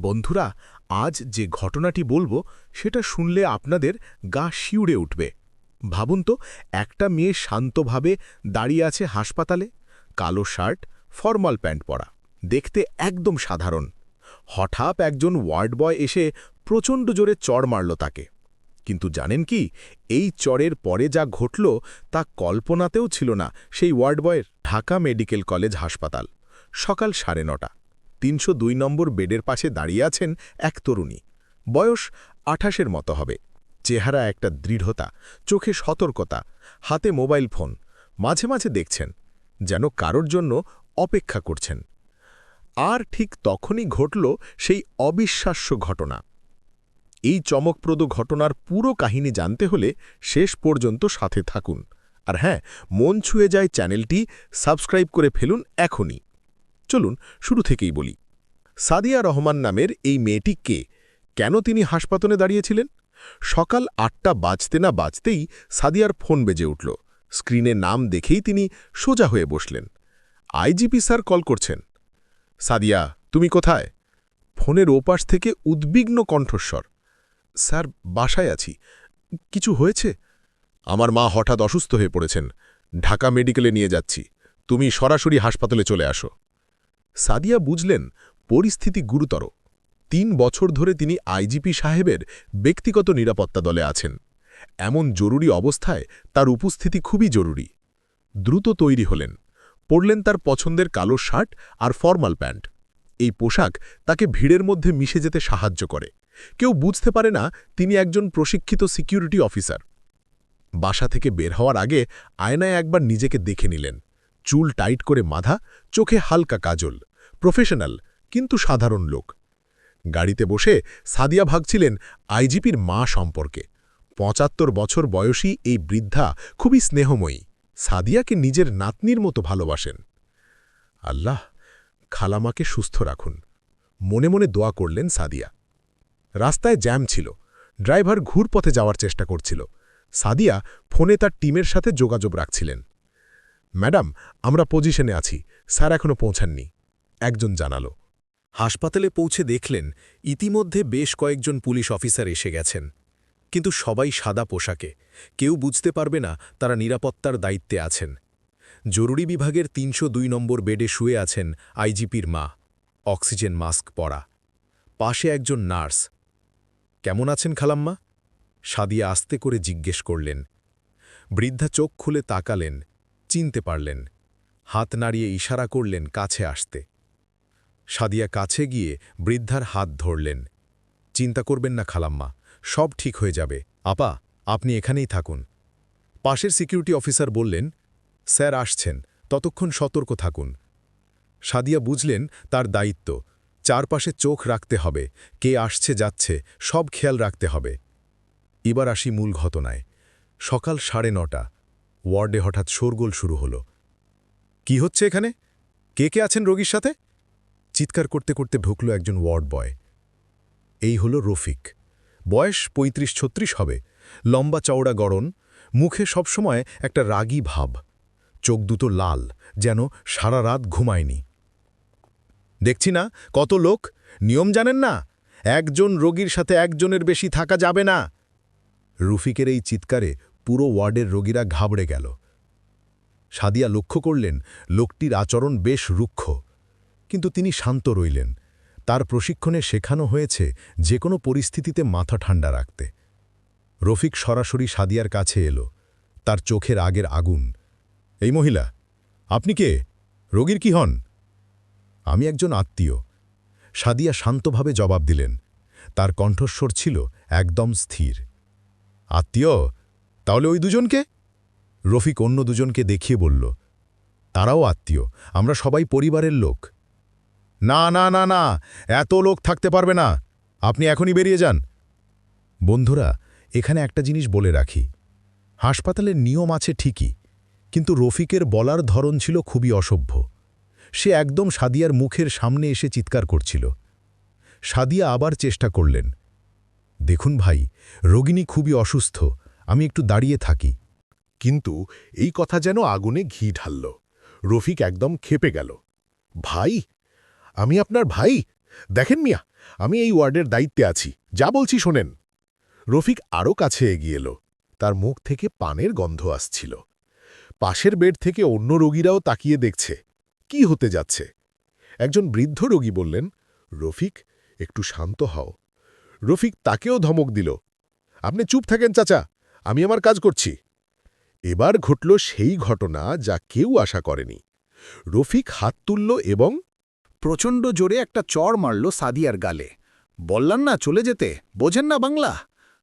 বন্ধুরা, আজ যে ঘটনাটি বলব, সেটা শুনলে আপনাদের গা শিউড়ে উঠবে। ভাবুন তো, একটা মেয়ে শান্তভাবে দাঁড়িয়ে আছে হাসপাতালে, কালো শার্ট, ফর্মাল প্যান্ট পরা, দেখতে একদম সাধারণ। হঠাৎ একজন ওয়ার্ড বয় এসে প্রচণ্ড জোরে চড় মারল তাকে। কিন্তু জানেন কি, এই চরের পরে যা ঘটল তা কল্পনাতেও ছিল না সেই ওয়ার্ড বয়ের, ঢাকা মেডিকেল কলেজ হাসপাতাল, সকাল সাড়ে নটা। তিনশো দুই নম্বর বেডের পাশে দাঁড়িয়ে আছেন এক তরুণী। বয়স আঠাশের মতো হবে। চেহারা একটা দৃঢ়তা, চোখে সতর্কতা, হাতে মোবাইল ফোন। মাঝে মাঝে দেখছেন, যেন কারোর জন্য অপেক্ষা করছেন। আর ঠিক তখনই ঘটল সেই অবিশ্বাস্য ঘটনা। এই চমকপ্রদ ঘটনার পুরো কাহিনী জানতে হলে শেষ পর্যন্ত সাথে থাকুন। আর হ্যাঁ মন ছুঁয়ে যায় চ্যানেলটি সাবস্ক্রাইব করে ফেলুন এখনই। চলুন শুরু থেকেই বলি। সাদিয়া রহমান নামের এই মেয়েটি কে? কেন তিনি হাসপাতালে দাঁড়িয়েছিলেন? সকাল আটটা বাজতে না বাজতেই সাদিয়ার ফোন বেজে উঠল। স্ক্রিনে নাম দেখেই তিনি সোজা হয়ে বসলেন। আইজিপি স্যার কল করছেন। সাদিয়া, তুমি কোথায়? ফোনের ওপাশ থেকে উদ্বিগ্ন কণ্ঠস্বর। স্যার, বাসায় আছি। কিছু হয়েছে? আমার মা হঠাৎ অসুস্থ হয়ে পড়েছেন। ঢাকা মেডিকেলে নিয়ে যাচ্ছি। তুমি সরাসরি হাসপাতালে চলে আসো। সাদিয়া বুঝলেন পরিস্থিতি গুরুতর। তিন বছর ধরে তিনি আইজিপি সাহেবের ব্যক্তিগত নিরাপত্তা দলে আছেন। এমন জরুরি অবস্থায় তার উপস্থিতি খুবই জরুরি। দ্রুত তৈরি হলেন। পড়লেন তার পছন্দের কালো শার্ট আর ফর্মাল প্যান্ট। এই পোশাক তাকে ভিড়ের মধ্যে মিশে যেতে সাহায্য করে। কেউ বুঝতে পারে না তিনি একজন প্রশিক্ষিত সিকিউরিটি অফিসার। বাসা থেকে বের হওয়ার আগে আয়নায় একবার নিজেকে দেখে নিলেন। চুল টাইট করে মাধা, চোখে হালকা কাজল। প্রফেশনাল, কিন্তু সাধারণ লোক। গাড়িতে বসে সাদিয়া ভাগছিলেন আইজিপির মা সম্পর্কে। পঁচাত্তর বছর বয়সী এই বৃদ্ধা খুবই স্নেহময়ী। সাদিয়াকে নিজের নাতনির মতো ভালোবাসেন। আল্লাহ, খালামাকে সুস্থ রাখুন। মনে মনে দোয়া করলেন সাদিয়া। রাস্তায় জ্যাম ছিল। ড্রাইভার ঘুরপথে যাওয়ার চেষ্টা করছিল। সাদিয়া ফোনে তার টিমের সাথে যোগাযোগ রাখছিলেন। ম্যাডাম, আমরা পজিশনে আছি। স্যার এখনও পৌঁছাননি। একজন জানালো। হাসপাতালে পৌঁছে দেখলেন, ইতিমধ্যে বেশ কয়েকজন পুলিশ অফিসার এসে গেছেন। কিন্তু সবাই সাদা পোশাকে। কেউ বুঝতে পারবে না তারা নিরাপত্তার দায়িত্বে আছেন। জরুরি বিভাগের তিনশো দুই নম্বর বেডে শুয়ে আছেন আইজিপির মা। অক্সিজেন মাস্ক পরা। পাশে একজন নার্স। কেমন আছেন খালাম্মা? সাদিয়া আস্তে করে জিজ্ঞেস করলেন। বৃদ্ধা চোখ খুলে তাকালেন। চিনতে পারলেন, হাত নাড়িয়ে ইশারা করলেন কাছে আসতে। সাদিয়া কাছে গিয়ে বৃদ্ধার হাত ধরলেন। চিন্তা করবেন না খালাম্মা, সব ঠিক হয়ে যাবে। আপা, আপনি এখানেই থাকুন। পাশের সিকিউরিটি অফিসার বললেন, স্যার আসছেন, ততক্ষণ সতর্ক থাকুন। সাদিয়া বুঝলেন তার দায়িত্ব, চারপাশে চোখ রাখতে হবে, কে আসছে যাচ্ছে, সব খেয়াল রাখতে হবে। এবার আসি মূল ঘটনায়। সকাল সাড়ে নটা ওয়ার্ডে হঠাৎ শোরগোল শুরু হলো। কি হচ্ছে এখানে? কে কে আছেন রোগীর সাথে? চিৎকার করতে করতে ঢুকল একজন ওয়ার্ড বয়। এই হল রফিক। বয়স পঁয়ত্রিশ ছত্রিশ হবে। লম্বা চওড়া গড়ন। মুখে সবসময় একটা রাগী ভাব। চোখ দুটো লাল, যেন সারা রাত ঘুমায়নি। দেখছি না, কত লোক? নিয়ম জানেন না? একজন রোগীর সাথে একজনের বেশি থাকা যাবে না? রুফিকের এই চিৎকারে পুরো ওয়ার্ডের রোগীরা ঘাবড়ে গেল। সাদিয়া লক্ষ্য করলেন, লোকটির আচরণ বেশ রুক্ষ। কিন্তু তিনি শান্ত রইলেন। তার প্রশিক্ষণে শেখানো হয়েছে যে কোনো পরিস্থিতিতে মাথা ঠান্ডা রাখতে। রফিক সরাসরি সাদিয়ার কাছে এলো। তার চোখের আগের আগুন। এই মহিলা, আপনি কে? রোগীর কি হন? আমি একজন আত্মীয়। সাদিয়া শান্তভাবে জবাব দিলেন। তার কণ্ঠস্বর ছিল একদম স্থির। আত্মীয়? তাহলে ওই দুজনকে? রফিক অন্য দুজনকে দেখিয়ে বলল, তারাও আত্মীয়, আমরা সবাই পরিবারের লোক। না না না না, এত লোক থাকতে পারবে না, আপনি এখনই বেরিয়ে যান। বন্ধুরা, এখানে একটা জিনিস বলে রাখি, হাসপাতালের নিয়ম আছে ঠিকই, কিন্তু রফিকের বলার ধরন ছিল খুবই অসভ্য। সে একদম সাদিয়ার মুখের সামনে এসে চিৎকার করছিল। সাদিয়া আবার চেষ্টা করলেন, দেখুন ভাই, রোগিণী খুবই অসুস্থ আমি একটু দাঁড়িয়ে থাকি। কিন্তু এই কথা যেন আগুনে ঘি ঢালল। রফিক একদম খেপে গেল। ভাই, আমি আপনার ভাই? দেখেন মিয়া, আমি এই ওয়ার্ডের দায়িত্বে আছি। যা বলছি শোনেন। রফিক আরও কাছে এগিয়ে এলো। তার মুখ থেকে পানের গন্ধ আসছিল। পাশের বেড থেকে অন্য রোগীরাও তাকিয়ে দেখছে। কি হতে যাচ্ছে? একজন বৃদ্ধ রোগী বললেন, রফিক, একটু শান্ত হও। রফিক তাকেও ধমক দিল, আপনি চুপ থাকেন, চাচা। আমি আমার কাজ করছি। এবার ঘটল সেই ঘটনা যা কেউ আশা করেনি। রফিক হাত তুলল এবং প্রচণ্ড জোরে একটা চড় মারল সাদিয়ার গালে। বললাম, না, চলে যেতে। বোঝেন না বাংলা?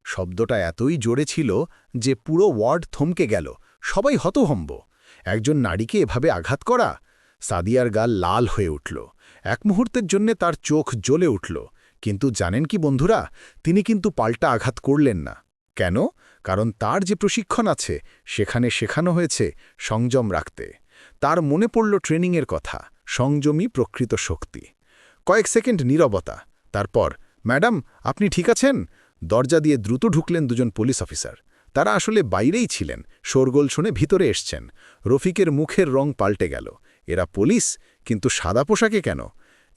শব্দটা এতই জোরে ছিল যে পুরো ওয়ার্ড থমকে গেল। সবাই হতভম্ব। একজন নারীকে এভাবে আঘাত করা? সাদিয়ার গাল লাল হয়ে উঠল। এক মুহূর্তের জন্য তার চোখ জ্বলে উঠল। কিন্তু জানেন কি বন্ধুরা, তিনি কিন্তু পাল্টা আঘাত করলেন না। কেন? কারণ তার যে প্রশিক্ষণ আছে, সেখানে শেখানো হয়েছে সংযম রাখতে। তার মনে পড়ল ট্রেনিংয়ের কথা সংযমী প্রকৃত শক্তি। কয়েক সেকেন্ড নীরবতা, তারপর, ম্যাডাম, আপনি ঠিক আছেন? দরজা দিয়ে দ্রুত ঢুকলেন দুজন পুলিশ অফিসার। তারা আসলে বাইরেই ছিলেন, শোরগোল শুনে ভিতরে এসছেন। রফিকের মুখের রং পাল্টে গেল। এরা পুলিশ? কিন্তু সাদা পোশাকে কেন?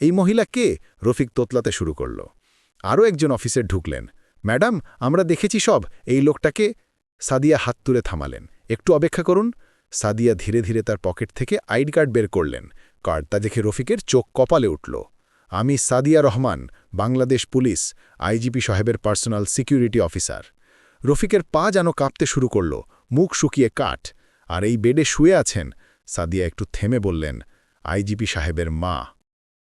এই মহিলা কে? রফিক তোতলাতে শুরু করল। আরও একজন অফিসের ঢুকলেন। ম্যাডাম, আমরা দেখেছি সব। এই লোকটাকে সাদিয়া হাত তুলে থামালেন। একটু অপেক্ষা করুন। সাদিয়া ধীরে ধীরে তার পকেট থেকে আইডি কার্ড বের করলেন। কার্ডটা দেখে রফিকের চোখ কপালে উঠল। আমি সাদিয়া রহমান, বাংলাদেশ পুলিশ, আইজিপি সাহেবের পার্সোনাল সিকিউরিটি অফিসার। রফিকের পা যেন কাঁপতে শুরু করল, মুখ শুকিয়ে কাঠ। আর এই বেডে শুয়ে আছেন, সাদিয়া একটু থেমে বললেন, আইজিপি সাহেবের মা।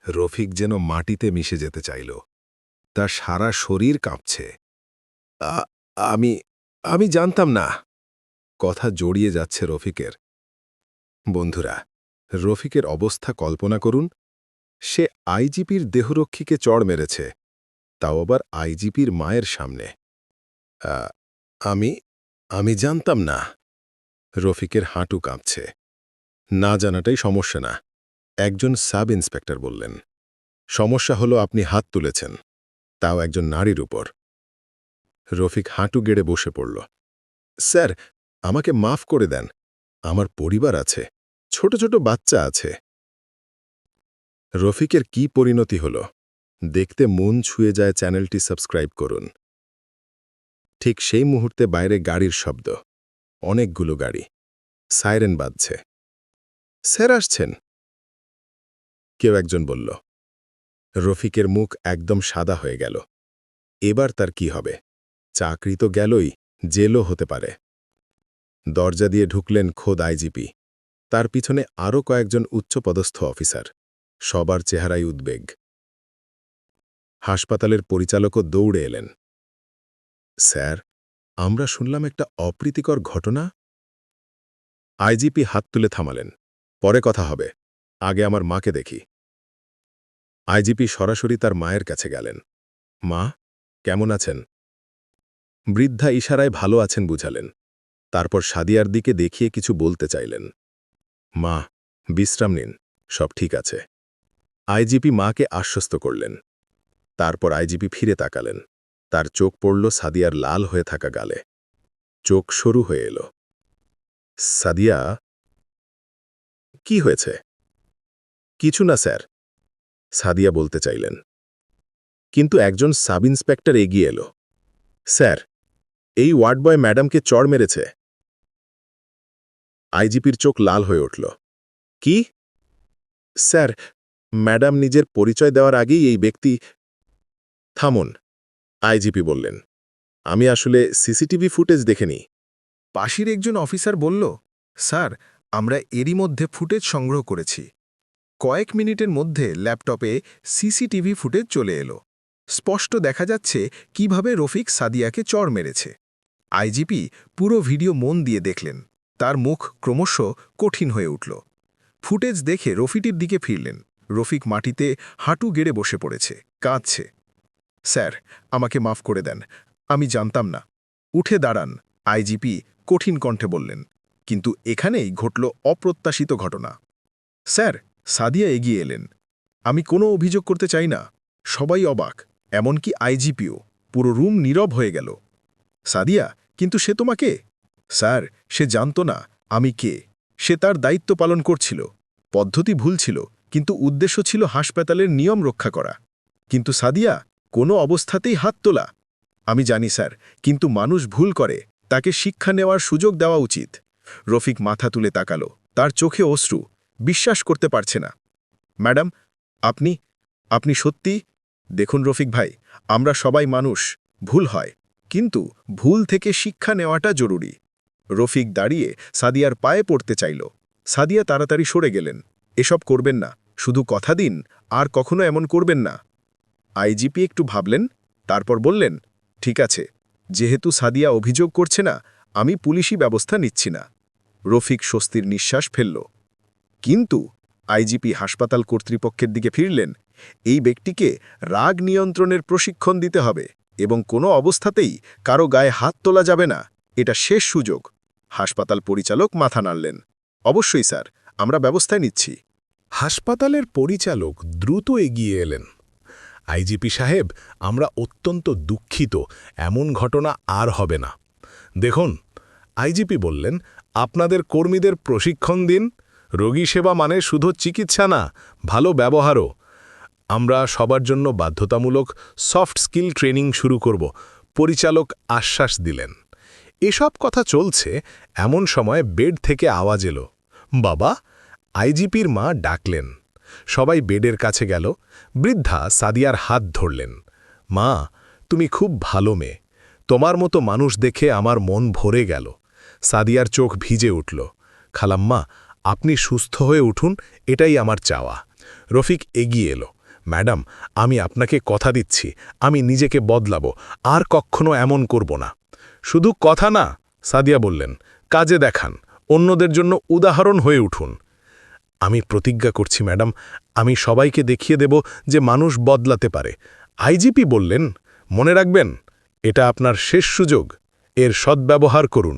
রফিক যেন মাটিতে মিশে যেতে চাইল। তার সারা শরীর কাঁপছে। "আ- আমি আমি জানতাম না। কথা জড়িয়ে যাচ্ছে রফিকের। বন্ধুরা রফিকের অবস্থা কল্পনা করুন। সে আইজিপির দেহরক্ষীকে চড় মেরেছে তাও আবার আইজিপির মায়ের সামনে। "আ, আমি আমি জানতাম না। রফিকের হাঁটু কাঁপছে। না জানাটাই সমস্যা না। একজন সাব ইন্সপেক্টর বললেন সমস্যা হলো আপনি হাত তুলেছেন। তাও একজন নারীর উপর। রফিক হাঁটু গেড়ে বসে পড়ল। স্যার, আমাকে মাফ করে দেন। আমার পরিবার আছে। ছোট ছোট বাচ্চা আছে। রফিকের কি পরিণতি হল? দেখতে মন ছুঁয়ে যায় চ্যানেলটি সাবস্ক্রাইব করুন। ঠিক সেই মুহূর্তে বাইরে গাড়ির শব্দ। অনেকগুলো গাড়ি। সাইরেন বাজছে। স্যার, আসছেন। কেউ একজন বলল। রফিকের মুখ একদম সাদা হয়ে গেল। এবার তার কি হবে? চাকরি তো গেলই, জেলও হতে পারে। দরজা দিয়ে ঢুকলেন খোদ আইজিপি। তার পিছনে আরও কয়েকজন উচ্চপদস্থ অফিসার। সবার চেহারায় উদ্বেগ। হাসপাতালের পরিচালকও দৌড়ে এলেন। স্যার, আমরা শুনলাম একটা অপ্রীতিকর ঘটনা? আইজিপি হাত তুলে থামালেন। পরে কথা হবে। আগে আমার মাকে দেখি। আইজিপি সরাসরি তার মায়ের কাছে গেলেন। মা, কেমন আছেন? বৃদ্ধা ইশারায় ভালো আছেন বুঝালেন। তারপর সাদিয়ার দিকে দেখিয়ে কিছু বলতে চাইলেন। মা, বিশ্রাম নিন, সব ঠিক আছে। আইজিপি মাকে আশ্বস্ত করলেন। তারপর আইজিপি ফিরে তাকালেন। তার চোখ পড়ল সাদিয়ার লাল হয়ে থাকা গালে। চোখ সরু হয়ে এলো। সাদিয়া, কি হয়েছে? কিছু না, স্যার। সাদিয়া বলতে চাইলেন। কিন্তু একজন সাব ইন্সপেক্টর এগিয়ে এলো। স্যার, এই ওয়ার্ড বয় ম্যাডামকে চড় মেরেছে। আইজিপির চোখ লাল হয়ে উঠল। কি? স্যার, ম্যাডাম নিজের পরিচয় দেওয়ার আগেই এই ব্যক্তি থামুন, আইজিপি বললেন। আমি আসলে সিসিটিভি ফুটেজ দেখেনি। পাশের একজন অফিসার বলল, স্যার, আমরা এরই মধ্যে ফুটেজ সংগ্রহ করেছি। কয়েক মিনিটের মধ্যে ল্যাপটপে সিসিটিভি ফুটেজ চলে এলো। স্পষ্ট দেখা যাচ্ছে কীভাবে রফিক সাদিয়াকে চড় মেরেছে। আইজিপি পুরো ভিডিও মন দিয়ে দেখলেন। তার মুখ ক্রমশ কঠিন হয়ে উঠল। ফুটেজ দেখে রফিটির দিকে ফিরলেন। রফিক মাটিতে হাঁটু গেড়ে বসে পড়েছে। কাঁদছে। স্যার, আমাকে মাফ করে দেন। আমি জানতাম না। উঠে দাঁড়ান, আইজিপি কঠিন কণ্ঠে বললেন। কিন্তু এখানেই ঘটল অপ্রত্যাশিত ঘটনা। স্যার সাদিয়া এগিয়ে এলেন। আমি কোনো অভিযোগ করতে চাই না। সবাই অবাক, এমনকি আইজিপিও। পুরো রুম নীরব হয়ে গেল। সাদিয়া, কিন্তু সে তোমাকে? স্যার, সে জানত না আমি কে। সে তার দায়িত্ব পালন করছিল। পদ্ধতি ভুল ছিল, কিন্তু উদ্দেশ্য ছিল হাসপাতালের নিয়ম রক্ষা করা। কিন্তু সাদিয়া, কোনো অবস্থাতেই হাত তোলা। আমি জানি, স্যার, কিন্তু মানুষ ভুল করে। তাকে শিক্ষা নেওয়ার সুযোগ দেওয়া উচিত। রফিক মাথা তুলে তাকালো। তার চোখে অশ্রু। বিশ্বাস করতে পারছে না। ম্যাডাম, আপনি আপনি সত্যি? দেখুন রফিক ভাই, আমরা সবাই মানুষ, ভুল হয়। কিন্তু ভুল থেকে শিক্ষা নেওয়াটা জরুরি। রফিক দাঁড়িয়ে সাদিয়ার পায়ে পড়তে চাইল। সাদিয়া তাড়াতাড়ি সরে গেলেন। এসব করবেন না। শুধু কথা দিন, আর কখনো এমন করবেন না। আইজিপি একটু ভাবলেন, তারপর বললেন, ঠিক আছে। যেহেতু সাদিয়া অভিযোগ করছে না, আমি পুলিশি ব্যবস্থা নিচ্ছি না। রফিক স্বস্তির নিঃশ্বাস ফেলল। কিন্তু আইজিপি হাসপাতাল কর্তৃপক্ষের দিকে ফিরলেন। এই ব্যক্তিকে রাগ নিয়ন্ত্রণের প্রশিক্ষণ দিতে হবে এবং কোনো অবস্থাতেই কারও গায়ে হাত তোলা যাবে না। এটা শেষ সুযোগ। হাসপাতাল পরিচালক মাথা নাড়লেন। অবশ্যই, স্যার, আমরা ব্যবস্থায় নিচ্ছি। হাসপাতালের পরিচালক দ্রুত এগিয়ে এলেন। আইজিপি সাহেব, আমরা অত্যন্ত দুঃখিত, এমন ঘটনা আর হবে না। দেখুন, আইজিপি বললেন, আপনাদের কর্মীদের প্রশিক্ষণ দিন রোগী সেবা মানে শুধু চিকিৎসা না, ভালো ব্যবহারও। আমরা সবার জন্য বাধ্যতামূলক সফট স্কিল ট্রেনিং শুরু করব, পরিচালক আশ্বাস দিলেন। এসব কথা চলছে, এমন সময় বেড থেকে আওয়াজ এলো। বাবা, আইজিপির মা ডাকলেন। সবাই বেডের কাছে গেল, বৃদ্ধা সাদিয়ার হাত ধরলেন। মা, তুমি খুব ভালো মেয়ে। তোমার মতো মানুষ দেখে আমার মন ভরে গেল। সাদিয়ার চোখ ভিজে উঠল। খালাম্মা আপনি সুস্থ হয়ে উঠুন, এটাই আমার চাওয়া। রফিক এগিয়ে এলো। ম্যাডাম, আমি আপনাকে কথা দিচ্ছি, আমি নিজেকে বদলাবো, আর কখনো এমন করব না। শুধু কথা না, সাদিয়া বললেন, কাজে দেখান, অন্যদের জন্য উদাহরণ হয়ে উঠুন। আমি প্রতিজ্ঞা করছি, ম্যাডাম, আমি সবাইকে দেখিয়ে দেব যে মানুষ বদলাতে পারে। আইজিপি বললেন, মনে রাখবেন, এটা আপনার শেষ সুযোগ, এর সদ্ব্যবহার করুন।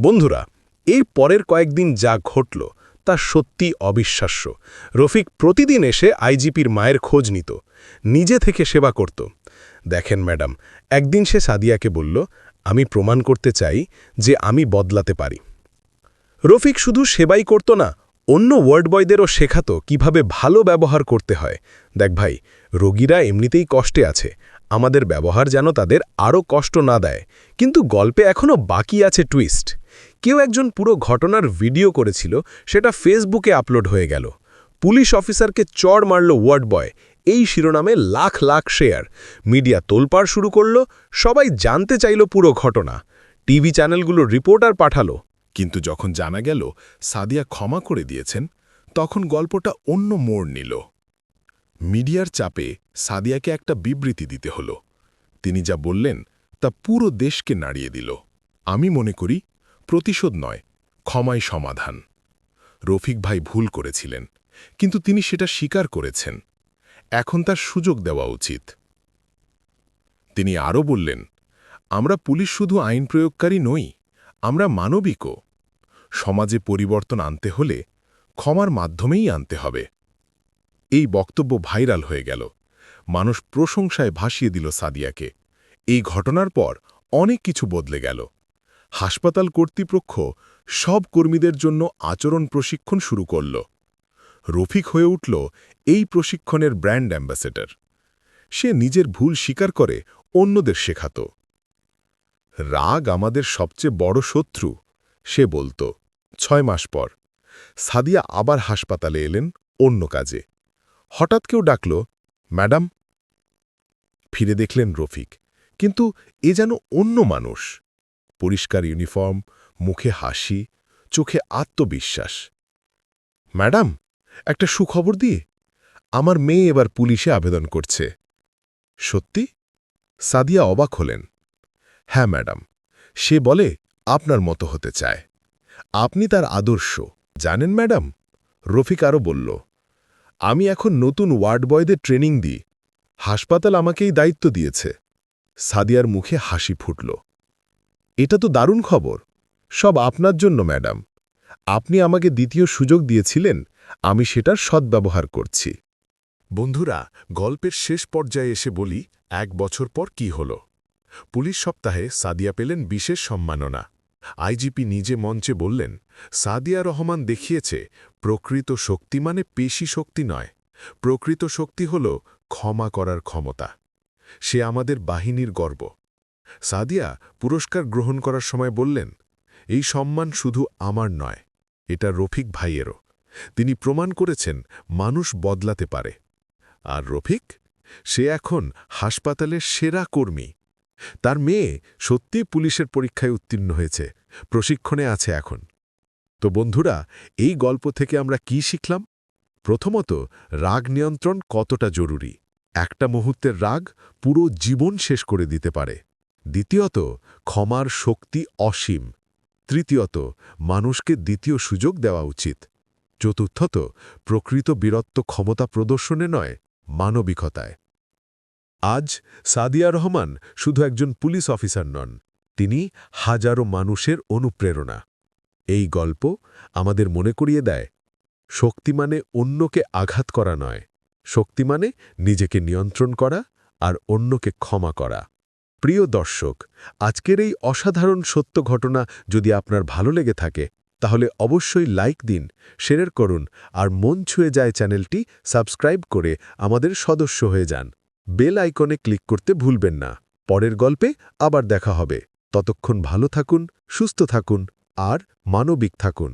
বন্ধুরা এই পরের কয়েকদিন যা ঘটল, তা সত্যি অবিশ্বাস্য। রফিক প্রতিদিন এসে আইজিপির মায়ের খোঁজ নিত, নিজে থেকে সেবা করত। দেখেন ম্যাডাম, একদিন সে সাদিয়াকে বলল, আমি প্রমাণ করতে চাই যে আমি বদলাতে পারি। রফিক শুধু সেবাই করত না, অন্য ওয়ার্ড বয়দেরও শেখাত কীভাবে ভালো ব্যবহার করতে হয়। দেখ ভাই, রোগীরা এমনিতেই কষ্টে আছে, আমাদের ব্যবহার যেন তাদের আরও কষ্ট না দেয়, কিন্তু গল্পে এখনও বাকি আছে টুইস্ট। কেউ একজন পুরো ঘটনার ভিডিও করেছিল, সেটা ফেসবুকে আপলোড হয়ে গেল। পুলিশ অফিসারকে চড় মারল ওয়ার্ড বয়, এই শিরোনামে লাখ লাখ শেয়ার। মিডিয়া তোলপাড় শুরু করল, সবাই জানতে চাইল পুরো ঘটনা। টিভি চ্যানেলগুলো রিপোর্টার পাঠালো, কিন্তু যখন জানা গেল সাদিয়া ক্ষমা করে দিয়েছেন, তখন গল্পটা অন্য মোড় নিল। মিডিয়ার চাপে সাদিয়াকে একটা বিবৃতি দিতে হল। তিনি যা বললেন তা পুরো দেশকে নাড়িয়ে দিল। আমি মনে করি প্রতিশোধ নয়, ক্ষমাই সমাধান। রফিক ভাই ভুল করেছিলেন, কিন্তু তিনি সেটা স্বীকার করেছেন। এখন তার সুযোগ দেওয়া উচিত। তিনি আরও বললেন, আমরা পুলিশ শুধু আইন প্রয়োগকারী নই, আমরা মানবিকও। সমাজে পরিবর্তন আনতে হলে ক্ষমার মাধ্যমেই আনতে হবে। এই বক্তব্য ভাইরাল হয়ে গেল। মানুষ প্রশংসায় ভাসিয়ে দিল সাদিয়াকে। এই ঘটনার পর অনেক কিছু বদলে গেল। হাসপাতাল কর্তৃপক্ষ সব কর্মীদের জন্য আচরণ প্রশিক্ষণ শুরু করল। রফিক হয়ে উঠল এই প্রশিক্ষণের ব্র্যান্ড অ্যাম্বাসেডর। সে নিজের ভুল স্বীকার করে অন্যদের শেখাত। রাগ আমাদের সবচেয়ে বড় শত্রু, সে বলত। ছয় মাস পর সাদিয়া আবার হাসপাতালে এলেন অন্য কাজে। হঠাৎ কেউ ডাকল, ম্যাডাম? ফিরে দেখলেন রফিক, কিন্তু এ যেন অন্য মানুষ। পরিষ্কার ইউনিফর্ম, মুখে হাসি, চোখে আত্মবিশ্বাস। ম্যাডাম, একটা সুখবর দিয়ে, আমার মেয়ে এবার পুলিশে আবেদন করছে। সত্যি? সাদিয়া অবাক হলেন। হ্যাঁ ম্যাডাম, সে বলে আপনার মতো হতে চায়। আপনি তার আদর্শ, জানেন ম্যাডাম? রফিক আরও বলল, আমি এখন নতুন ওয়ার্ড বয়দের ট্রেনিং দিই। হাসপাতাল আমাকেই দায়িত্ব দিয়েছে। সাদিয়ার মুখে হাসি ফুটল। এটা তো দারুণ খবর। সব আপনার জন্য, ম্যাডাম। আপনি আমাকে দ্বিতীয় সুযোগ দিয়েছিলেন, আমি সেটার সদ্ব্যবহার করছি। বন্ধুরা, গল্পের শেষ পর্যায়ে এসে বলি, এক বছর পর কি হল? পুলিশ সপ্তাহে সাদিয়া পেলেন বিশেষ সম্মাননা। আইজিপি নিজে মঞ্চে বললেন, সাদিয়া রহমান দেখিয়েছে, প্রকৃত শক্তি মানে পেশি শক্তি নয়। প্রকৃত শক্তি হল ক্ষমা করার ক্ষমতা। সে আমাদের বাহিনীর গর্ব। সাদিয়া পুরস্কার গ্রহণ করার সময় বললেন, এই সম্মান শুধু আমার নয়, এটা রফিক ভাইয়েরও। তিনি প্রমাণ করেছেন মানুষ বদলাতে পারে। আর রফিক, সে এখন হাসপাতালের সেরা কর্মী। তার মেয়ে সত্যি পুলিশের পরীক্ষায় উত্তীর্ণ হয়েছে, প্রশিক্ষণে আছে এখন। তো বন্ধুরা, এই গল্প থেকে আমরা কি শিখলাম? প্রথমত, রাগ নিয়ন্ত্রণ কতটা জরুরি? একটা মুহূর্তের রাগ পুরো জীবন শেষ করে দিতে পারে। দ্বিতীয়ত, ক্ষমার শক্তি অসীম। তৃতীয়ত, মানুষকে দ্বিতীয় সুযোগ দেওয়া উচিত। চতুর্থত, প্রকৃত বীরত্ব ক্ষমতা প্রদর্শনে নয়, মানবিকতায়। আজ সাদিয়া রহমান শুধু একজন পুলিশ অফিসার নন, তিনি হাজারো মানুষের অনুপ্রেরণা। এই গল্প আমাদের মনে করিয়ে দেয়, শক্তি মানে অন্যকে আঘাত করা নয়, শক্তি মানে নিজেকে নিয়ন্ত্রণ করা আর অন্যকে ক্ষমা করা। প্রিয় দর্শক, আজকের এই অসাধারণ সত্য ঘটনা যদি আপনার ভালো লেগে থাকে, তাহলে অবশ্যই লাইক দিন, শেয়ার করুন, আর মন ছুঁয়ে যায় চ্যানেলটি সাবস্ক্রাইব করে আমাদের সদস্য হয়ে যান। বেল আইকনে ক্লিক করতে ভুলবেন না। পরের গল্পে আবার দেখা হবে। ততক্ষণ ভালো থাকুন, সুস্থ থাকুন, আর মানবিক থাকুন।